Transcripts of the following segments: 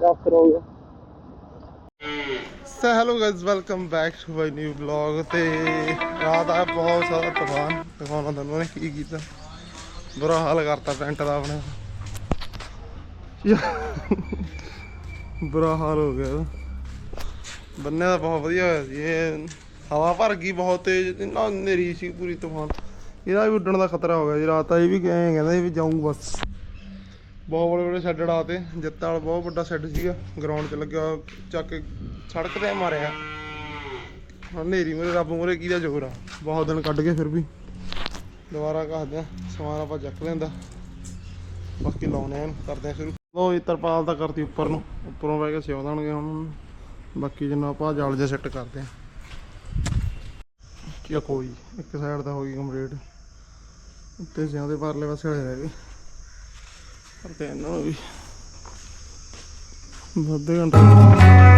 ਦਾ ਅਫਸਰ so hello guys welcome back to my new vlog ਤੇ ਰਾਤ ਆ ਬਹੁਤ ਸਾਰਾ ਤੂਫਾਨ ਤੂਫਾਨ ਦਾ ਉਹਨੇ ਕੀ ਕੀਤਾ ਬੁਰਾ ਹਾਲ ਕਰਤਾ ਟੈਂਟ ਦਾ ਆਪਣੇ ਬੁਰਾ ਹਾਲ ਹੋ ਗਿਆ ਬੰਨੇ ਦਾ ਬਹੁਤ ਵਧੀਆ ਹੋਇਆ ਸੀ ਇਹ ਹਵਾ ਭਰ ਗਈ ਬਹੁਤ ਤੇਜ਼ ਨਾ ਹਨੇਰੀ ਸੀ ਪੂਰੀ ਤੂਫਾਨ ਇਹਦਾ ਵੀ ਉੱਡਣ ਦਾ ਖਤਰਾ ਹੋ ਗਿਆ ਜੀ ਰਾਤ ਆ ਇਹ ਵੀ ਕਹਿੰਦਾ ਸੀ ਵੀ ਜਾਊਂ ਬਸ ਬਹੁਤ ਬੜੇ ਬੜੇ ਸ਼ੈੱਡ ਡਾ ਤੇ, ਜੱਤਾਂ ਵਾਲਾ ਬਹੁਤ ਵੱਡਾ ਸ਼ੈੱਡ ਸੀਗਾ ਗਰਾਊਂਡ 'ਚ ਲੱਗਿਆ ਚੱਕ ਕੇ ਸੜਕ ਤੇ ਮਾਰਿਆ। ਹੁਣ ਹਨੇਰੀ ਮੂਹਰੇ, ਰੱਬ ਮੂਹਰੇ ਦਾ ਜ਼ੋਰ ਆ? ਬਹੁਤ ਦਿਨ ਕੱਢ ਕੇ ਫਿਰ ਵੀ। ਦੁਬਾਰਾ ਘਸਦੇ ਆ, ਸਮਾਨ ਆਪਾਂ ਚੱਕ ਲੈਂਦਾ ਬਾਕੀ ਲਾਉਣੇ ਹਨ ਕਰਦੇ ਆ ਸ਼ੁਰੂ। ਲੋ ਇਹ ਤਰਪਾਲ ਤਾਂ ਕਰਤੀ ਉੱਪਰ ਨੂੰ। ਉੱਪਰੋਂ ਬਹਿ ਕੇ ਸਿਉ ਦੇਣਗੇ ਹੁਣ। ਬਾਕੀ ਜਿੰਨਾ ਆਪਾਂ ਜਾਲ ਜਿਹਾ ਸੈੱਟ ਕਰਦੇ ਆ। ਕੀ ਕੋਈ? ਇੱਕ ਸਾਈਡ ਤਾਂ ਹੋ ਗਈ ਕੰਪਲੀਟ ਉੱਤੇ ਸਿਉਂਦੇ ਪਰਲੇ ਪਾਸੇ ਵਾਲੇ ਰਹਿ ਗਏ। ਕਰਦੇ ਇਹਨਾਂ ਨੂੰ ਵੀ। ਅੱਧੇ ਘੰਟੇ।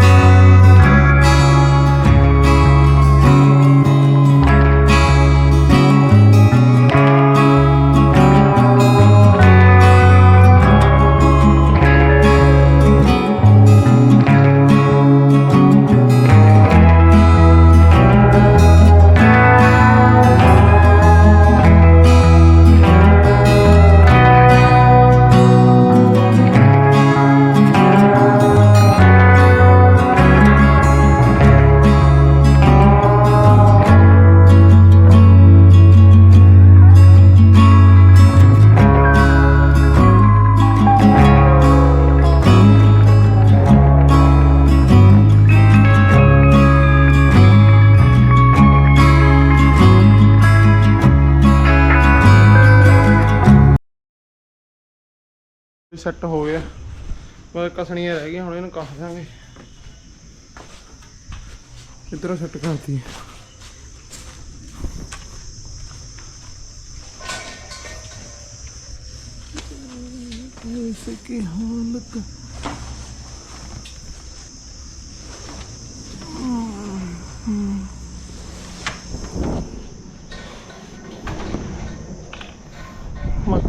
ਸੈੱਟ ਹੋ ਗਿਆ। ਬਸ ਕਸਣੀਆਂ ਰਹਿ ਗਈਆਂ ਹੁਣ ਇਹਨੂੰ ਕੱਸ ਦਾਂਗੇ ਇਧਰੋਂ ਸੈੱਟ ਕਰਤੀ? ਇਸ ਕੀ ਹਾਲਤ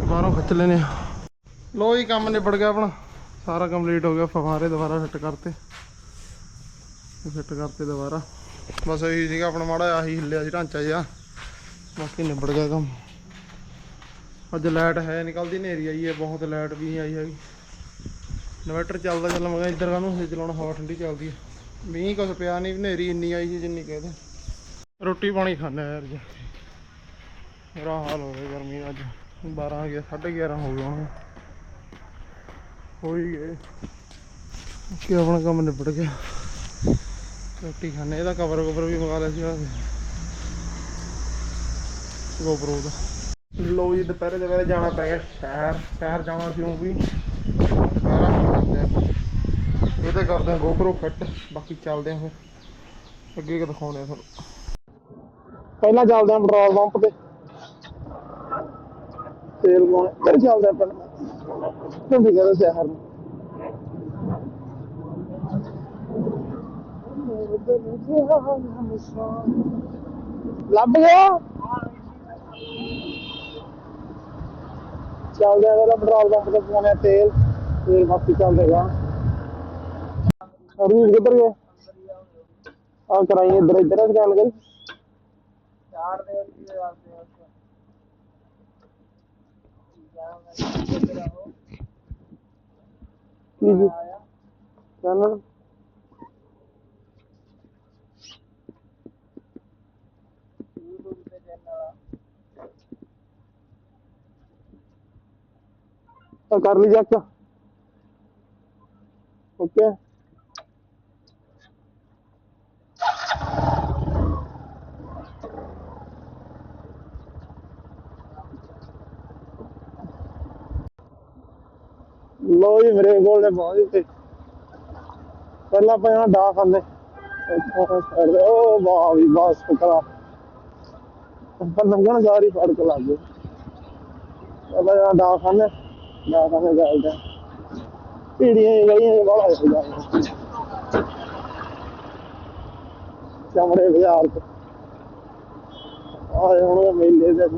ਬਾਹਰੋਂ ਖੱਚ ਲੈਨੇ ਆ। ਲੋ ਜੀ, ਕੰਮ ਨਿਬੜ ਗਿਆ ਆਪਣਾ। ਸਾਰਾ ਕੰਪਲੀਟ ਹੋ ਗਿਆ ਫਵਾਰੇ ਦੁਬਾਰਾ ਫਿੱਟ ਕਰਤੇ। ਫਿੱਟ ਕਰਤੇ ਦੁਬਾਰਾ। ਬਸ ਇਹੀ ਸੀਗਾ ਆਪਣਾ ਮਾੜਾ ਜਿਹਾ, ਆਹੀ ਹਿੱਲਿਆ ਸੀ, ਢਾਂਚਾ ਜਿਹਾ। ਬਾਕੀ ਨਿਬੜ ਗਿਆ ਕੰਮ। ਅੱਜ ਲਾਈਟ ਹੈ ਨਿਕਲਦੀ ਹਨੇਰੀ ਆਈ ਹੈ, ਬਹੁਤ ਲਾਈਟ ਵੀ ਆਈ ਹੈਗੀ। ਇਨਵਰਟਰ ਚੱਲਦਾ ਚੱਲ ਮਗਾ ਇੱਧਰ ਕਾਹਨੂੰ ਸੀ ਚਲਾਉਣਾ ਹਵਾ ਠੰਡੀ ਚੱਲਦੀ ਹੈ। ਮੀਂਹ ਕੁਛ ਪਿਆ ਨਹੀਂ ਹਨੇਰੀ ਇੰਨੀ ਆਈ ਸੀ ਜਿੰਨੀ ਕਹਦੇ ਰੋਟੀ ਪਾਣੀ ਖਾਣਾ ਯਾਰ ਜੀ। ਮੇਰਾ ਹਾਲ ਹੋ ਗਿਆ ਗਰਮੀ ਦਾ ਅੱਜ। 12 ਗਿਆ 11:30 ਹੋ ਗਿਆ ਹੁਣ ਹੋ ਹੀ ਗਏ ਕਿ ਆਪਣਾ ਕੰਮ ਨਿਬੜ ਗਿਆ। ਰੋਟੀ ਖਾਣੇ ਇਹਦਾ ਕਵਰ ਕਵਰ ਵੀ ਮੰਗਾ ਲਿਆ ਸੀ ਗੋਪਰੋ ਦਾ। ਲੋ ਜੀ, ਦੁਪਹਿਰੇ ਦੁਪਹਿਰੇ ਜਾਣਾ ਪੈ ਗਿਆ ਸ਼ਹਿਰ। ਸ਼ਹਿਰ ਜਾਣਾ ਸੀ ਉਹ ਵੀ। ਇਹਦੇ ਕਰਦੇ ਆ ਗੋਪਰੋ ਫਿੱਟ ਬਾਕੀ ਚੱਲਦੇ ਆ ਫਿਰ। ਅੱਗੇ ਕਿ ਦਿਖਾਉਣੇ ਆ ਤੁਹਾਨੂੰ। ਪਹਿਲਾਂ ਚੱਲਦੇ ਆ ਪੈਟਰੋਲ ਪੰਪ ਤੇ। ਤੇਲ ਪਾਉਣੇ, ਫਿਰ ਚੱਲਦੇ ਆ ਪਹਿਲਾਂ ਤੁਹਾਨੂੰ ਕਹਿੰਦਾ ਸ਼ਹਿਰ ਨੂੰ ਲੱਭ ਗਿਆ ਚੱਲਦੇ ਆ ਪਹਿਲਾਂ ਪੈਟਰੋਲ ਪੰਪ ਤੇ ਪਾਉਣੇ ਆ ਤੇਲ ਫਿਰ ਬਾਕੀ ਚੱਲਦੇ ਗਾ ਅਰਵੀਰ ਕਿੱਧਰ ਗਿਆ ਆ ਕਰਾਈ ਇੱਧਰ ਇੱਧਰ ਸਕੈਨ ਕਰੀ ਚਾਰ ਦੇ ਕੀ ਜੀ ਚੈਨਲ ਕਰ ਲਈ ਚੈੱਕ ਓਕੇ ਲੋ ਜੀ ਮੇਰੇ ਕੋਲ ਨੇ ਬਹੁਤ ਦਿੱਤੇ। ਪਹਿਲਾਂ ਆਪਾਂ ਡਾ ਖਾਂਦੇ। ਇੱਥੋਂ side ਉਹ ਵਾਹ ਵੀ ਵਾਹ ਸ਼ੁਕਰਾ ਆਪਾਂ ਲੰਘਣ ਸਾਰੀ ਫੜਕ ਲੱਗ ਗਏ ਪਹਿਲਾਂ ਇਹਨਾਂ ਡਾ ਖਾਂਦੇ ਡਾ ਖਾਂਦੇ ਜਾਂਦੇ ਪੀੜੀਆਂ ਗਈਆਂ ਵਾਲਾ ਹੋ ਜਾਂਦਾ ਚਮੜੇ ਬਾਜ਼ਾਰ ਚ ਆਏ ਹੁਣ ਮੇਲੇ ਦੇ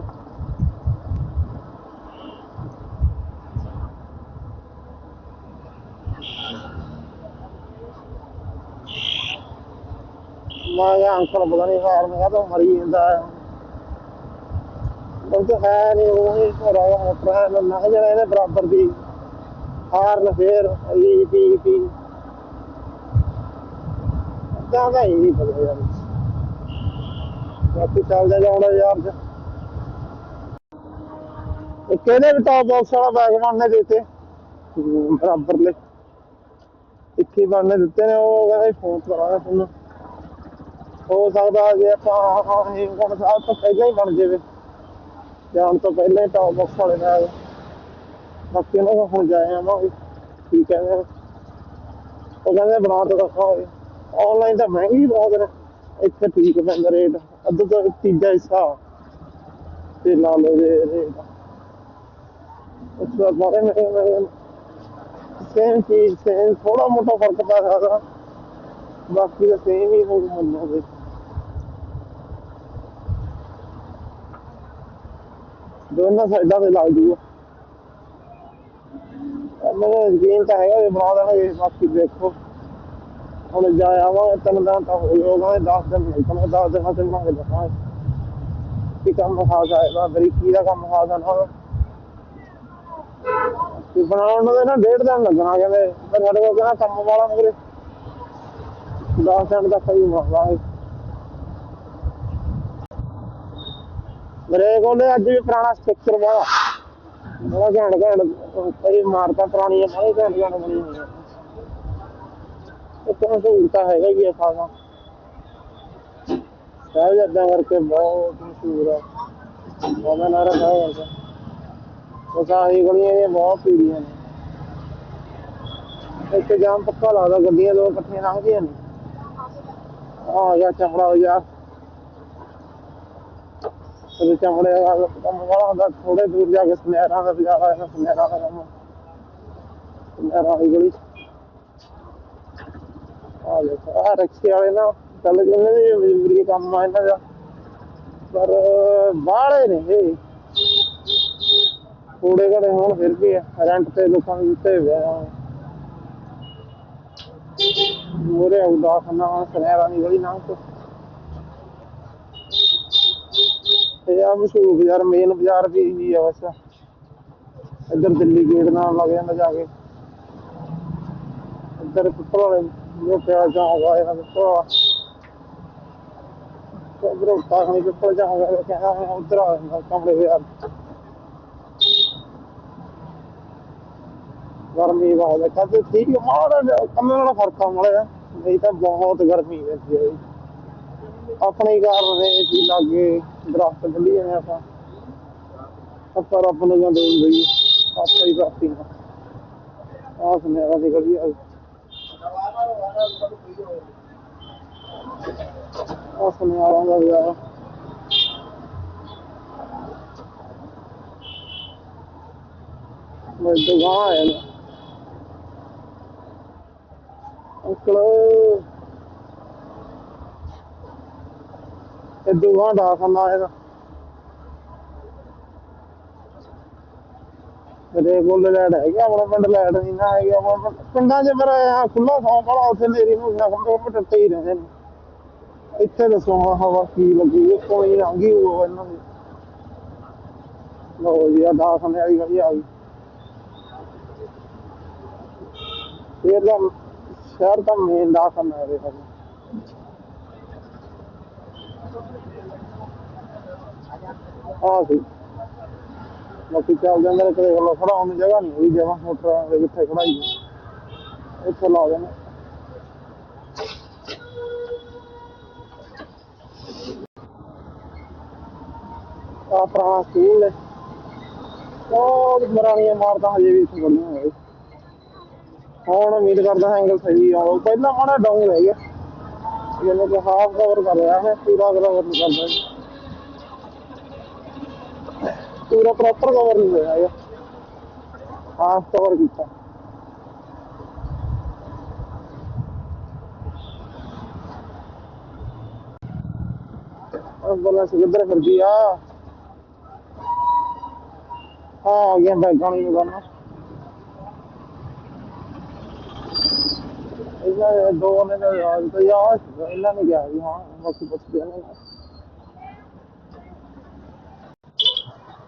ਮੈਂ ਕਿਹਾ ਅੰਕਲ ਪਤਾ ਨਹੀਂ ਹਾਰ ਮੈਂ ਤਾਂ ਮਰੀ ਜਾਂਦਾ। ਹੈ ਉਹ ਤਾਂ ਹੈ ਨਹੀਂ ਉਹ ਨਹੀਂ ਹੋਰਾ ਮੋਟਰ ਹੈ ਨਾ ਜਿਹੜਾ ਇਹਦੇ ਬਰਾਬਰ ਦੀ ਹਾਰਨ ਫੇਰ ਇਹ ਪੀ ਪੀ ਤਾਂ ਦਾ ਹੀ ਨਹੀਂ ਪਤਾ ਯਾਰ ਬਾਕੀ ਚੱਲਦਾ ਜਾਣਾ ਯਾਰ। ਤੇ ਇਹ ਕਿਹਨੇ ਵੀ ਟਾਪ ਬਾਕਸ ਵਾਲਾ ਬੈਗਮਾਨ ਨੇ ਦਿੱਤੇ ਬਰਾਬਰ ਲੈ ਇੱਥੇ ਬਣਨੇ ਦਿੱਤੇ ਨੇ, ਉਹ ਕਹਿੰਦਾ ਫੋਨ ਕਰਾਂਗਾ ਤੁਹਾਨੂੰ। ਹੋ ਸਕਦਾ ਜੇ ਆਪਾਂ ਇਹ ਸਾਹਿਬ ਤੋਂ ਪਹਿਲਾਂ ਹੀ ਬਣ ਜਾਵੇ। ਜਾਣ ਤੋਂ ਪਹਿਲਾਂ ਹੀ ਟਾਪ ਬਾਕਸ ਵਾਲੇ ਨਾਲ ਬਾਕੀ ਉਹਨਾਂ ਕੋਲ ਹੁਣ ਜਾਏ ਆਵਾਂਗੇ ਕੀ ਕਹਿੰਦੇ ਉਹ ਕਹਿੰਦੇ ਬਣਾ ਤਾਂ ਰੱਖਾਂਗੇ ਆਨਲਾਈਨ ਤਾਂ ਮਹਿੰਗੀ ਬਹੁਤ ਨੇ। ਇੱਥੇ ਠੀਕ ਪੈਂਦਾ ਰੇਟ ਅੱਧ ਤੋਂ ਤੀਜਾ ਹਿੱਸਾ। ਤੇ ਲਾ ਲਓ ਰੇਟ ਉਸ ਤੋਂ ਬਾਅਦ ਮੈਂ ਸੇਮ ਚੀਜ਼ ਸੇਮ ਥੋੜਾ ਮੋਟਾ ਫ਼ਰਕ ਪੈ ਸਕਦਾ ਬਾਕੀ ਤਾਂ ਸੇਮ ਹੀ ਹੋ ਮੰਨੋਗੇ ਦੋਨਾਂ ਸਾਈਡਾਂ ਤੇ ਲੱਗ ਜੂਗਾ ਮੈਨੂੰ ਯਕੀਨ ਤਾਂ ਹੈਗਾ ਵੀ ਬਣਾ ਦੇਣਗੇ ਬਾਕੀ ਦੇਖੋ ਹੁਣ ਜਾ ਆਵਾਂਗੇ ਤਿੰਨ ਦਿਨ ਤਾਂ ਹੋ ਗਏ ਹੋਗਾ 10 ਦਿਨ ਨਹੀਂ ਤਾਂ 10 ਦਿਨਾਂ ਤੇ ਬਣਾ ਕੇ ਦੱਸਾਂਗੇ ਕੀ ਕੰਮ ਖਾਸ ਆਏਗਾ ਬਰੀਕੀ ਦਾ ਕੰਮ ਖਾਸ ਆਣਾ ਤੇ ਬਣਾਉਣ ਨੂੰ ਤਾਂ ਨਾ ਡੇਢ ਦਿਨ ਲੱਗਣਾ ਕਹਿੰਦੇ ਪਰ ਸਾਡੇ ਕੋਲ ਕਹਿੰਦਾ ਕੰਮ ਵਾਲਾ ਮਗਰੇ 10 ਦਿਨ ਦਾ ਸਹੀ ਅੱਜ ਵੀ ਪੁਰਾਣਾ ਸਟ੍ਰਕਚਰ ਵਾਲਾ ਬੜਾ ਘੈਂਟ ਘੈਂਟ ਕਈ ਇਮਾਰਤਾਂ ਪੁਰਾਣੀਆਂ ਬੜੀ ਘੈਂਟ ਘੈਂਟ ਬਣੀ ਹੋਈਆਂ ਇੱਕ ਤਾਂ ਸਹੂਲਤਾਂ ਹੈਗਾ ਹੀ ਆ ਖਾਸਾ ਸਾਹਿਬਜ਼ਾਦਾ ਕਰਕੇ ਬਹੁਤ ਮਸ਼ਹੂਰ ਆ। ਉਹਦਾ ਨਾਰਾ ਸਾਹਿਬ ਵਰਗਾ। ਉਹ ਸਾਹੀ ਗਲੀਆਂ ਇਹ ਬਹੁਤ ਪੀੜੀਆਂ ਨੇ। ਇੱਥੇ ਜਾਮ ਪੱਕਾ ਲੱਗਦਾ ਗੱਡੀਆਂ ਦੋ ਇਕੱਠੀਆਂ ਲੰਘਦੀਆਂ ਨੇ। ਆ ਗਿਆ ਚਮੜਾ ਹੋ ਜਾ ਤੇ ਚਮੜੇ ਦਾ ਕੰਮ ਵਾਲਾ ਹੁੰਦਾ ਥੋੜੇ ਦੂਰ ਜਾ ਕੇ ਸੁਨਿਆਰਾਂ ਦਾ ਬਾਜ਼ਾਰ ਆ ਜਾਂਦਾ ਦਾ ਕੰਮ। ਸੁਨਿਆਰਾਂ ਦੀ ਗਲੀ ਆ ਦੇਖੋ ਆ ਰਕਸ਼ੇ ਵਾਲੇ ਨਾ, ਚੱਲ ਜਾਂਦੇ ਨੇ ਮਜ਼ਦੂਰੀ ਕੰਮ ਆ ਇਹਨਾਂ ਦਾ। ਪਰ ਬਾਹਲੇ ਨੇ ਇਹ। ਥੋੜੇ ਘੜੇ ਹੋਣ, ਫਿਰ ਵੀ ਰੈਂਟ ਤੇ ਲੋਕਾਂ ਨੂੰ ਦਿੱਤੇ ਹੋਏ ਆ ਮੋਰੇ ਉਦਾਸ ਨਾ ਸੁਨਿਆਰਾਂ ਦੀ ਗਲੀ ਨਾ ਤੋਂ ਆ ਮਸ਼ਹੂਰ ਬਾਜ਼ਾਰ ਮੇਨ ਬਾਜ਼ਾਰ ਵੀ ਇਹੀ ਆ ਬਸ। ਇੱਧਰ ਦਿੱਲੀ ਗੇਟ ਨਾਲ ਲੱਗ ਜਾਂਦਾ ਜਾ ਕੇ। ਇੱਧਰ ਪਿੱਪਲ ਵਾਲੇ ਜੋ ਪਿਆ ਜਾਊਗਾ ਇਹਨਾਂ ਦੇ ਤੋਂ ਉਧਰ ਤਾਖਣੀ ਪਿੱਪਲ ਜਾਊਗਾ ਕਹਿੰਦਾ ਉਧਰ ਆ ਕਮਰੇ ਬਾਜ਼ਾਰ ਗਰਮੀ ਬਹੁਤ ਹੈ ਕਹਿੰਦੇ ਠੀਕ ਮਾੜਾ ਕਮਰੇ ਨਾਲ ਫ਼ਰਕ ਆ ਮਾੜਾ ਨਹੀਂ ਤਾਂ ਬਹੁਤ ਗਰਮੀ ਹੈ ਜੀ। ਆਪਣੇ ਹੀ ਰਹੇ ਨੇ ਲਾਗੇ ਦਰਖਤ ਬੰਦੀ ਨੇ ਆਪਾਂ। ਆਪਾਂ ਰੱਬ ਨੂੰ ਜਾਂ ਦੇਣ ਆਪਾਂ ਹੀ ਬਾਤੀ ਆ। ਸੁਨੇਰਾ ਦੀ ਗਲੀ ਆ। ਆ ਸੁਨੇਰਾ ਦਾ ਮੈਂ ਦੁਕਾਨ ਆਇਆ ਅੰਕਲ ਇਹ ਦੁਕਾਨ ਦਾ ਖਾਨਾ ਆਏਗਾ ਮੇਰੇ ਕੋਲ ਲੈਟ ਹੈਗਾ, ਆਪਣਾ ਪਿੰਡ ਲੈਟ ਨਹੀਂ ਨਾ ਹੈਗਾ, ਆਪਣਾ ਪਿੰਡਾਂ 'ਚ ਫਿਰ ਆ ਖੁੱਲਾ ਸੌਂ ਬੜਾ ਉੱਥੇ ਨੇਰੀ ਨੂੰ ਨਾ ਖੰਡੇ ਉਹ ਟੱਟੇ ਹੀ ਰਹਿੰਦੇ ਨੇ। ਇੱਥੇ ਦੱਸੋ ਹਵਾ ਕੀ ਲੱਗੀ, ਇਹ ਕੋਈ ਆਂਗੀ ਉਹ ਇਹਨਾਂ ਦੀ। ਲੋ ਜੀ ਆ ਦਾਖਨੇ ਵਾਲੀ ਗਲੀ ਆ ਗਈ। ਫੇਰ ਦਾ ਸ਼ਹਿਰ ਦਾ ਮੇਨ ਦਾਖਨਾ ਹੈ ਇਹ ਆ ਸੀ ਬਾਕੀ ਚੱਲ ਜਾਂਦੇ ਕਦੇ ਵੱਲੋਂ ਖੜਾਉਣ ਦੀ ਜਗ੍ਹਾ ਨਹੀਂ ਹੋਈ ਜਗ੍ਹਾ ਮੋਟਰਾਂ ਦੇ ਕਿੱਥੇ ਖੜਾਈ ਇੱਥੇ ਲਾ ਦੇਣਾ। ਆ ਪੁਰਾਣਾ ਸਕੂਲ ਹੈ। ਬਹੁਤ ਪੁਰਾਣੀਆਂ ਇਮਾਰਤਾਂ ਹਜੇ ਵੀ ਇੱਥੇ ਬਣੀਆਂ ਹੋਏ ਹੁਣ ਉਮੀਦ ਕਰਦਾ ਹਾਂ ਐਂਗਲ ਸਹੀ ਆਉ ਪਹਿਲਾਂ ਮਾੜਾ ਡਾਊਨ ਰਹਿ ਜਿਹਨੇ ਕਿ ਹਾਫ ਕਵਰ ਕਰ ਰਿਹਾ ਹੈ, ਪੂਰਾ ਕਵਰ ਨਹੀਂ ਕਰਦਾ ਜੀ ਪੂਰਾ ਪ੍ਰੋਪਰ ਕਵਰ ਨਹੀਂ ਹੋਇਆ ਹੈਗਾ ਹਾਫ ਕਵਰ ਕੀਤਾ। ਐਂਬੂਲੈਂਸ ਕਿੱਧਰ ਫਿਰਦੀ ਆ। ਆ ਗਿਆ ਬੈਗਾਂ ਦੀ ਦੁਕਾਨਾਂ। ਇਹਨਾਂ ਦੋ ਨੇ ਨੇ ਯਾਦ ਤਾਂ ਯਾਦ ਇਹਨਾਂ ਨੇ ਕਿਹਾ ਵੀ ਹਾਂ, ਬਾਕੀ ਪੁੱਛਦੇ ਨੇ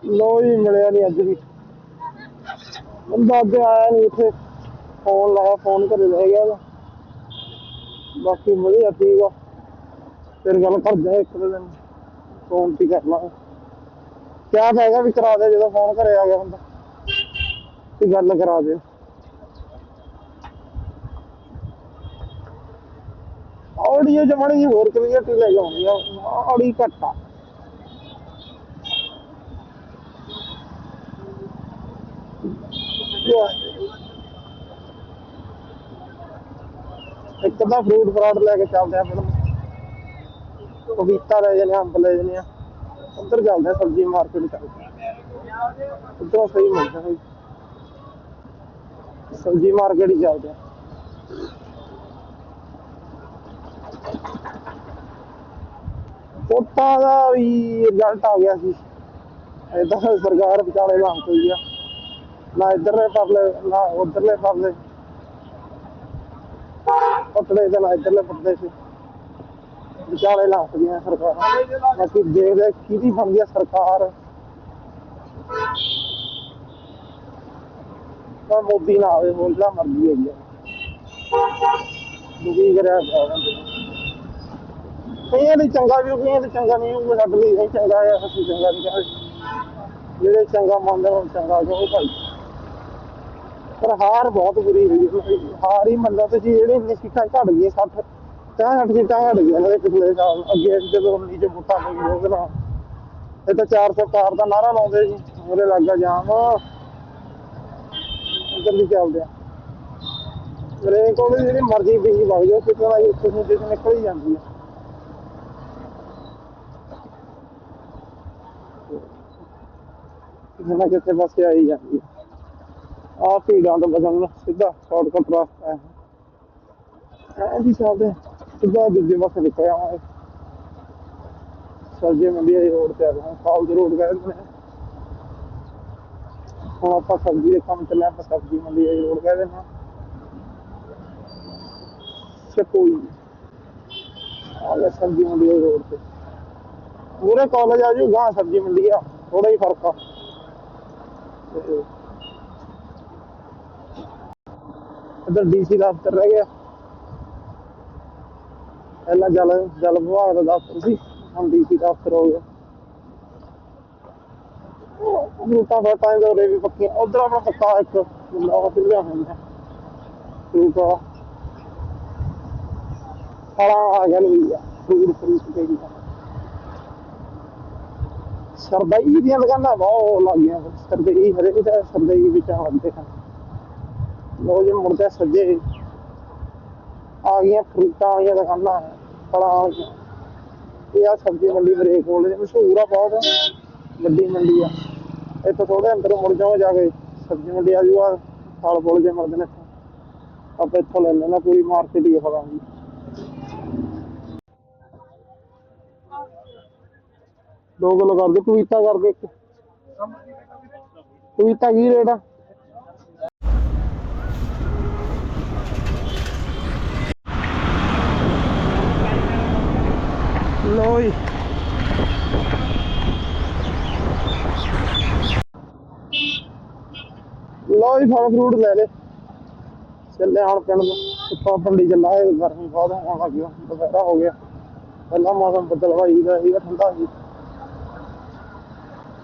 ਲੋ ਜੀ, ਮਿਲਿਆ ਨਹੀਂ ਅੱਜ ਵੀ। ਬੰਦਾ ਅੱਜ ਆਇਆ ਨਹੀਂ ਇੱਥੇ। ਫੋਨ ਲਾਇਆ, ਫੋਨ ਘਰੇ ਰਹਿ ਗਿਆ ਬਾਕੀ ਵਧੀਆ, ਠੀਕ ਆ। ਫਿਰ ਗੱਲ ਕਰਦੇ ਆ ਇੱਕ ਦੋ ਦਿਨ। ਫੋਨ ਤੇ ਕਰ ਲਾਂਗੇ। ਕਿਆ ਫਾਇਦਾ ਵੀ ਕਰਾ ਦੇ, ਜਦੋਂ ਫੋਨ ਘਰੇ ਆ ਗਿਆ ਹੁੰਦਾ ਤੇ ਗੱਲ ਕਰਾ ਦਿਓ। ਆਡੀਓ ਜਮਣੀ ਹੋਰ ਕਲੀਅਰਟੀ ਲੈ ਜਾਉਂਦੀ ਆ। ਆੜੀ ਘੱਟ ਇੱਕ ਤਾਂ ਫਰੂਟ ਫਰਾਟ ਲੈ ਕੇ ਚੱਲਦੇ ਆ ਫਿਰ। ਪਪੀਤਾ ਲੈ ਜਾਂਦੇ ਅੰਬ ਲੈ ਜਾਂਦੇ ਆ। ਉੱਧਰ ਚੱਲਦੇ ਆ, ਸਬਜ਼ੀ ਮਾਰਕੀਟ ਚੱਲਦੇ ਆ ਸਹੀ ਮਿਲਦਾ ਹੈ ਸਬਜ਼ੀ ਮਾਰਕੀਟ ਹੀ ਚੱਲਦੇ ਆ। ਵੋਟਾਂ ਦਾ ਵੀ ਰਿਜ਼ਲਟ ਆ ਗਿਆ ਸੀ। ਏਦਾਂ ਸਰਕਾਰ ਵਿਚਾਲੇ ਲੰਘ ਪਈ ਆ। ਨਾ ਇਧਰਲੇ ਪਰਲੇ, ਨਾ ਉਧਰਲੇ ਪਰਲੇ। ਪਤਲੇ ਤੇ ਨਾ ਇੱਧਰਲੇ ਪਤਲੇ ਸੀ। ਵਿਚਾਲੇ ਲੰਘ ਪਈਆਂ ਸਰਕਾਰਾਂ। ਬਾਕੀ ਦੇਖਦੇ ਕਿਹਦੀ ਬਣਦੀ ਆ ਸਰਕਾਰ। ਤਾਂ ਮੋਦੀ ਨਾ ਆਵੇ, ਹੁਣ ਜਿਹੜਾ ਮਰਜ਼ੀ ਹੋਈ ਆ। ਦੁਖੀ ਕਰਿਆ ਕਈਆਂ ਦੀ ਚੰਗਾ ਵੀ ਕਈਆਂ ਦੀ ਚੰਗਾ ਨਹੀਂ ਉਹ ਸਾਡੇ ਲਈ ਨਹੀਂ ਚੰਗਾ ਹੈ ਅਸੀਂ ਚੰਗਾ ਨਹੀਂ ਕਹਿੰਦੇ ਜਿਹੜੇ ਚੰਗਾ ਮੰਨਦੇ ਉਹ ਚੰਗਾ ਜੋ ਭਾਈ? ਪਰ ਹਾਰ ਬਹੁਤ ਬੁਰੀ ਹੋਈ ਹਾਰ ਹੀ ਮੰਨਦਾ ਤੁਸੀਂ ਜਿਹੜੇ ਇੰਨੀ ਸੀਟਾਂ ਘਟ ਗਈਆਂ 60 60 ਸੀਟਾਂ ਘਟ ਗਈਆਂ ਇਹਨਾਂ ਪਿਛਲੇ ਸਾਲ। ਅੱਗੇ ਜਦੋਂ 19 ਚ ਵੋਟਾਂ ਪਈ ਇਹ ਤਾਂ 400 ਪਾਰ ਦਾ ਨਾਰਾ ਲਾਉਂਦੇ ਸੀ, ਉਹਦੇ ਲੱਗਾ ਜਾਮ। ਜਲਦੀ ਚੱਲਦੇ ਆ। ਮੇਰੇ ਕੋਲ ਜਿਹੜੀ ਮਰਜ਼ੀ ਵੀ ਵਗ ਜਾਓ ਕਿਤੇ ਨਾ ਕਿਤੇ ਨੂੰ ਜਿਸ ਨਿਕਲ ਹੀ ਜਾਂਦੀ ਹੈ ਕਿਸੇ ਨਾ ਕਿਸੇ ਆਈ ਜਾਂਦੀ ਹੈ ਆਹ ਭੀੜਾਂ ਤੋਂ ਬਚਣ ਨੂੰ ਸਿੱਧਾ ਸ਼ਾਰਟਕਟ ਰਸਤਾ ਹੈ। ਐਂ ਵੀ ਸਿੱਧਾ ਦੂਜੇ ਪਾਸੇ ਨਿਕਲ ਆਵਾਂਗੇ ਸਬਜ਼ੀ ਮੰਡੀ ਵਾਲੀ ਰੋਡ ਤੇ ਆ ਗਏ ਹਾਂ ਰੋਡ ਗਏ ਨੇ ਹੁਣ ਆਪਾਂ ਸਬਜ਼ੀ ਦੇ ਕੰਮ ਚੱਲੇ ਆਪਾਂ ਸਬਜ਼ੀ ਮੰਡੀ ਵਾਲੀ ਰੋਡ ਗਏ ਨੇ ਕੋਈ ਆ ਗਿਆ ਸਬਜ਼ੀ ਮੰਡੀ ਵਾਲੀ ਰੋਡ ਤੇ। ਪੂਰੇ ਕਾਲਜ ਆ ਜੂ ਗਾਂ ਸਬਜ਼ੀ ਮੰਡੀਆ ਥੋੜਾ ਹੀ ਫ਼ਰਕ ਆ ਤੇ ਇੱਧਰ ਡੀਸੀ ਦਫ਼ਤਰ ਰਹਿ ਗਿਆ। ਪਹਿਲਾਂ ਜਲ ਜਲ ਵਿਭਾਗ ਦਾ ਦਫ਼ਤਰ ਸੀ, ਹੁਣ ਡੀਸੀ ਦਫ਼ਤਰ ਹੋ ਗਿਆ। ਰੂਟਾਂ ਦਾ ਟਾਈਮ ਦਾ ਵੀ ਪੱਕੀ ਉਧਰ ਆਪਣਾ ਪੱਕਾ ਇੱਕ ਉਹ ਪਿਲਿਆ ਹੁੰਦਾ ਰੂਟਾ ਫਲਾਂ ਆ। ਗਿਆ ਵੀ ਆ ਫਰੂਟ ਫਰੂਟ ਤੇ ਵੀ ਸਰਦਾਈ ਦੀਆਂ ਦੁਕਾਨਾਂ ਬਹੁਤ ਲੱਗੀਆਂ ਸਰਦਾਈ ਹਰੇਕ ਦਾ, ਸਰਦਾਈ ਵਿੱਚ ਆਉਂਦੇ ਹਨ। ਲੋ ਜੀ ਮੁੜਦੇ ਸੱਜੇ ਆ ਗਈਆਂ ਫਰੂਟਾਂ ਵਾਲੀਆਂ ਦੁਕਾਨਾਂ, ਫਲਾਂ ਵਾਲੀਆਂ। ਇਹ ਆ ਸਬਜ਼ੀ ਮੰਡੀ ਬਰੇਕ ਕੋਲ ਮਸ਼ਹੂਰ ਆ ਬਹੁਤ। ਵੱਡੀ ਮੰਡੀ ਆ। ਇੱਥੇ ਥੋੜੇ ਅੰਦਰ ਮੁੜ ਜਾਓ, ਜਾ ਕੇ ਸਬਜ਼ੀ ਮੰਡੀ ਆ ਜੂਆ ਫਲ ਫੁੱਲ ਜੇ ਮਿਲਦੇ ਨੇ ਆਪਾਂ ਇੱਥੋਂ ਲੈ ਲੈਣਾ ਪੂਰੀ ਮਾਰਕੀਟ ਹੀ ਫਲਾਂ ਦੀ। ਦੋ ਕਿਲੋ ਕਰ ਦੇ ਪਪੀਤਾ ਕਰ ਦੇ ਇੱਕ। ਪਪੀਤਾ ਕੀ ਰੇਟ ਆ ਲੋ ਜੀ ਲੋ ਫਲ ਫਰੂਟ ਲੈ ਲੈ ਚੱਲੇ ਹੁਣ ਪਿੰਡ ਨੂੰ। ਉੱਪਰ ਪੰਡੀ ਚੱਲਾ ਇਹ ਗਰਮੀ ਬਹੁਤ ਹੋਣ ਲੱਗ ਗਿਆ ਦੁਪਹਿਰਾ ਹੋ ਗਿਆ। ਪਹਿਲਾਂ ਮੌਸਮ ਬਦਲਵਾਈ ਦਾ ਸੀਗਾ ਠੰਡਾ ਸੀ।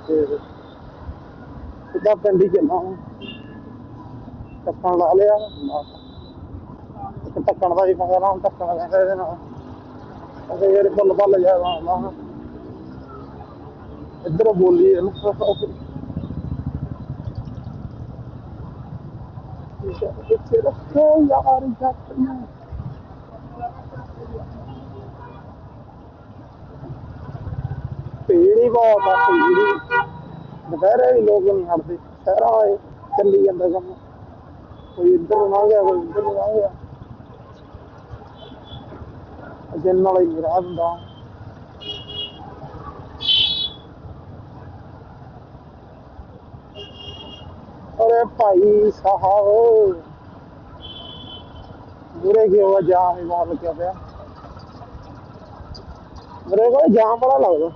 ਤੇ ਸਿੱਧਾ ਪਿੰਡ ਹੀ ਚੱਲਾਂ ਹੁਣ। ਟੱਕਣ ਲਾ ਲਿਆ। ਬਸ। ਇੱਕ ਟੱਕਣ ਦਾ ਹੀ ਪੰਗਾ ਨਾ ਹੁਣ ਟੱਕਣ ਕਹਿੰਦੇ ਇਹਦੇ ਨਾਲ। ਅਗੇ ਯਾਰ ਬੱਲ ਬੱਲ ਜਾ ਰਹਾ ਇੱਧਰ ਬੋਲੀ ਇਹਨੂੰ। ਇੱਥੇ ਰੱਖੋ ਯਾਰ ਜੱਟ ਨੂੰ ਪੀੜੀ ਬਹੁਤ ਆ ਪੀੜੀ ਦੁਪਹਿਰੇ ਵੀ ਲੋਕ ਨਹੀਂ ਹਟਦੇ ਸ਼ਹਿਰਾਂ ਵਾਲੇ ਚੱਲੀ ਜਾਂਦਾ ਕੰਮ ਕੋਈ ਇੱਧਰ ਨਾ ਗਿਆ ਕੋਈ ਇੱਧਰ ਨਾ ਗਿਆ ਦਿਨ ਨਾਲ ਹੀ ਨਿਰਾਸ਼ ਹੁੰਦਾ ਭਾਈ ਸਾਹਿਬ। ਪੂਰੇ ਕੀ ਹੋਇਆ ਜਾਮ ਹੀ ਬਹੁਤ ਲੱਗਿਆ ਪਿਆ। ਮੇਰੇ ਕੋਲ ਜਾਮ ਬੜਾ ਲੱਗਦਾ।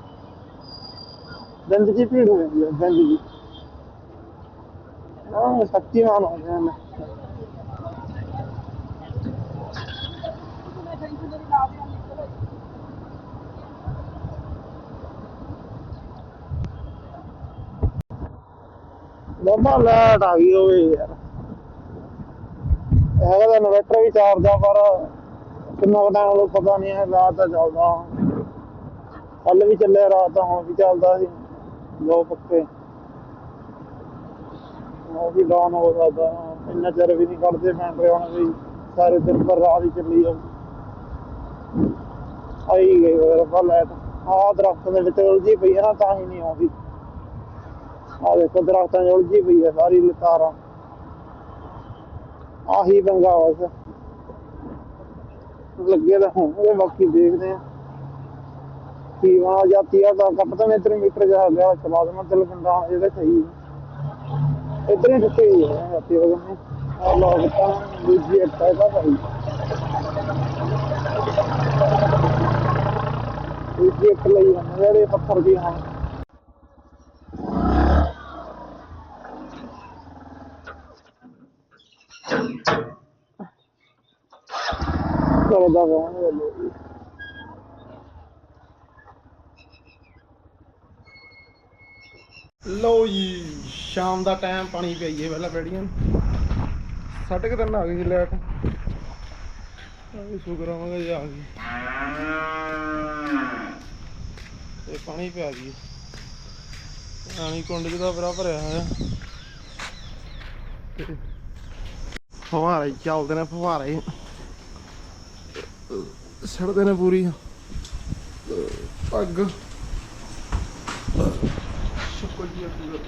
ਗੰਦਗੀ ਭੀੜ ਹੋ ਜਾਂਦੀ ਹੈ, ਗੰਦਗੀ। ਹਾਂ, ਸੱਚੀ ਮਾਨ ਹੋ ਗਿਆ ਮੈਂ। ਬਾਬਾ ਲੈਟ ਆ ਗਈ ਹੋਵੇ ਯਾਰ। ਹੈਗਾ ਤਾਂ ਇਨਵਰਟਰ ਵੀ ਚਾਰਜ ਪਰ ਕਿੰਨਾ ਕੁ ਟਾਈਮ ਉਹ ਪਤਾ ਨਹੀਂ ਹੈ, ਰਾਤ ਦਾ ਚੱਲਦਾ। ਕੱਲ ਵੀ ਚੱਲਿਆ, ਰਾਤ ਦਾ ਹੁਣ ਵੀ ਚੱਲਦਾ ਸੀ। ਦੋ ਪੱਕੇ। ਉਹ ਵੀ ਡਾਊਨ ਹੋ ਸਕਦਾ। ਇੰਨਾ ਚਿਰ ਵੀ ਨਹੀਂ ਕੱਢਦੇ ਬੈਟਰੀ ਹੁਣ ਵੀ। ਸਾਰੇ ਦਿਨ ਪਰ ਰਾਤ ਹੀ ਚੱਲੀ ਜਾਊ। ਆਈ ਗਈ ਰੱਬਾ ਲੈਟ ਆਹ ਦਰਖਤ ਦੇ ਵਿੱਚ ਉਲਝੀ ਪਈ ਹੈ ਨਾ, ਤਾਂ ਹੀ ਨਹੀਂ ਆਉਂਦੀ। ਆ ਦੇਖੋ ਦਰਖਤਾਂ 'ਚ ਉਲਝੀ ਪਈ ਹੈ ਸਾਰੀ ਲਤਾਰਾਂ ਆਹੀ ਪੰਗਾ ਬਸ ਲੱਗੇ ਤਾਂ ਹੋਣਗੇ ਬਾਕੀ ਦੇਖਦੇ ਆ ਕੀ ਵਾ ਜਾਤੀ ਆ ਤਾਂ ਕੱਟ ਤਾਂ ਇਧਰ ਮੀਟਰ ਜਾ ਗਿਆ ਚਲਾ ਦੇਣਾ ਦਿਲ ਪਿੰਡਾਂ ਜਿਹੜੇ ਸਹੀ ਇਧਰ ਹੀ ਦਿੱਤੀ ਹੋਈ ਹੈ ਜਾਤੀ ਵਗਨ ਆ ਲੋਕ ਤਾਂ ਦੂਜੀ ਇੱਕ ਹੈ ਤਾਂ ਭਾਈ ਦੂਜੀ ਇੱਕ ਲਈ ਜਾਂਦੇ ਜਿਹੜੇ ਪੱਥਰ ਦੀ ਹਾਂ ਚੱਲਦਾ ਰਹਿਣ ਦੇ ਲਓ ਜੀ, ਸ਼ਾਮ ਦਾ ਟਾਈਮ, ਪਾਣੀ ਪਈਏ ਪਹਿਲਾਂ ਬੈੜੀਆਂ ਸਾਢੇ ਕੁ ਤਿੰਨ ਆ ਗਈ ਸੀ ਲਾਈਟ। ਸ਼ੁਕਰ ਆਵਾਂਗਾ ਜੀ ਆ ਗਈ। ਤੇ ਪਾਣੀ ਪਿਆ ਗਈ ਪਾਣੀ ਕੁੰਡ ਜਿਹਦਾ ਬਰਾ ਭਰਿਆ ਹੋਇਆ। ਫਵਾਰੇ ਚੱਲਦੇ ਨੇ ਫਵਾਰੇ ਸੜਦੇ ਨੇ ਪੂਰੀ। ਪੱਗ। ਸ਼ੁਕਰੀਆ ਪੂਰਾ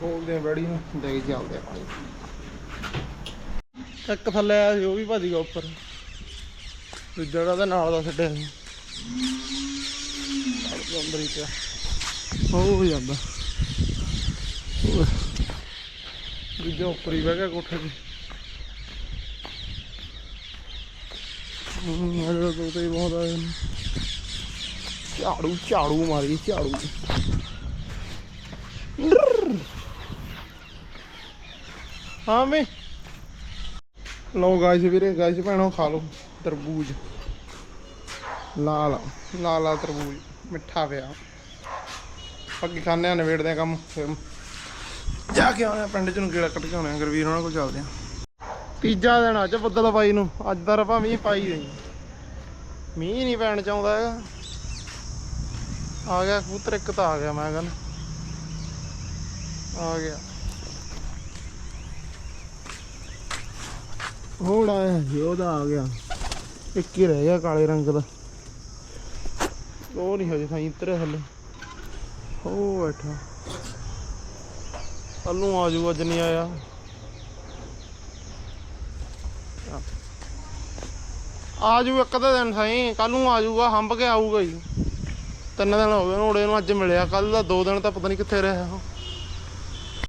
ਖੋਲਦੇ ਆ ਬੈੜੀ ਨੂੰ ਦੇ ਕੇ ਚੱਲਦੇ ਆ ਪਾਣੀ। ਥੱਲੇ ਆਇਆ ਸੀ ਉਹ ਵੀ ਭੱਜ ਗਿਆ ਉੱਪਰ। ਦੂਜਾ ਜਿਹੜਾ ਉਹਦੇ ਨਾਲ ਦਾ ਛੱਡਿਆ ਸੀ। ਉਹ ਹੀ ਜਾਂਦਾ। ਦੂਜਾ ਉੱਪਰ ਹੀ ਬਹਿ ਗਿਆ ਕੋਠੇ ਤੇ। ਹੂੰ ਅਜੇ ਤੋਂ ਬਹੁਤ ਆਏ ਝਾੜੂ ਝਾੜੂ ਮਾਰੀ ਝਾੜੂ ਹਾਂ ਮੈਂ ਲਓ ਗਾਇਸ, ਵੀਰੇ, ਗਾਇਸ, ਭੈਣੋ, ਖਾ ਲਓ ਤਰਬੂਜ ਲਾਲ ਲਾਲ ਤਰਬੂਜ। ਮਿੱਠਾ ਪਿਆ। ਅੱਗੇ ਖਾਣੇ ਆ ਨਵੇੜਦੇ ਆ ਕੰਮ। ਫਿਰ ਜਾ ਕੇ ਆਉਂਦੇ ਆ ਪਿੰਡ ਚ ਨੂੰ ਗੇੜਾ ਕੱਟ ਕੇ ਆਉਣੇ ਆ, ਗੁਰਵੀਰ ਉਹਨਾਂ ਕੋਲ ਚੱਲਦੇ ਆ। ਤੀਜਾ ਦਿਨ ਅੱਜ ਬੱਦਲ ਪਾਈ ਨੂੰ। ਅੱਜ ਦਾ ਰਪਾ ਮੀਂਹ ਪਾਈ ਨਹੀਂ ਮੀਂਹ ਨਹੀਂ ਪੈਣ ਚਾਹੁੰਦਾ ਹੈਗਾ। ਆ ਗਿਆ ਕਬੂਤਰ, ਇੱਕ ਤਾਂ ਆ ਗਿਆ ਮੈਂ ਕਹਿੰਦਾ। ਆ ਗਿਆ। ਹੁਣ ਆਇਆ ਸੀ ਉਹਦਾ ਆ ਗਿਆ। ਇੱਕ ਹੀ ਰਹਿ ਗਿਆ ਕਾਲੇ ਰੰਗ ਦਾ। ਉਹ ਨਹੀਂ ਹਜੇ ਸਾਈ ਉਤਰਿਆ ਥੱਲੇ ਉਹ ਬੈਠਾ। ਕੱਲ ਨੂੰ ਆ ਜਾਊ ਅੱਜ ਨਹੀਂ ਆਇਆ। ਆ ਜੂ ਇੱਕ ਅੱਧੇ ਦਿਨ ਸਾਈ ਕੱਲ ਨੂੰ ਆ ਜਾਊਗਾ ਹੰਬ ਕੇ ਆਊਗਾ ਜੀ ਤਿੰਨ ਦਿਨ ਹੋ ਗਏ ਉਹਨੂੰ ਉੜੇ ਨੂੰ ਅੱਜ ਮਿਲਿਆ ਕੱਲ ਦਾ ਦੋ ਦਿਨ ਤਾਂ ਪਤਾ ਨਹੀਂ ਕਿੱਥੇ ਰਿਹਾ ਉਹ।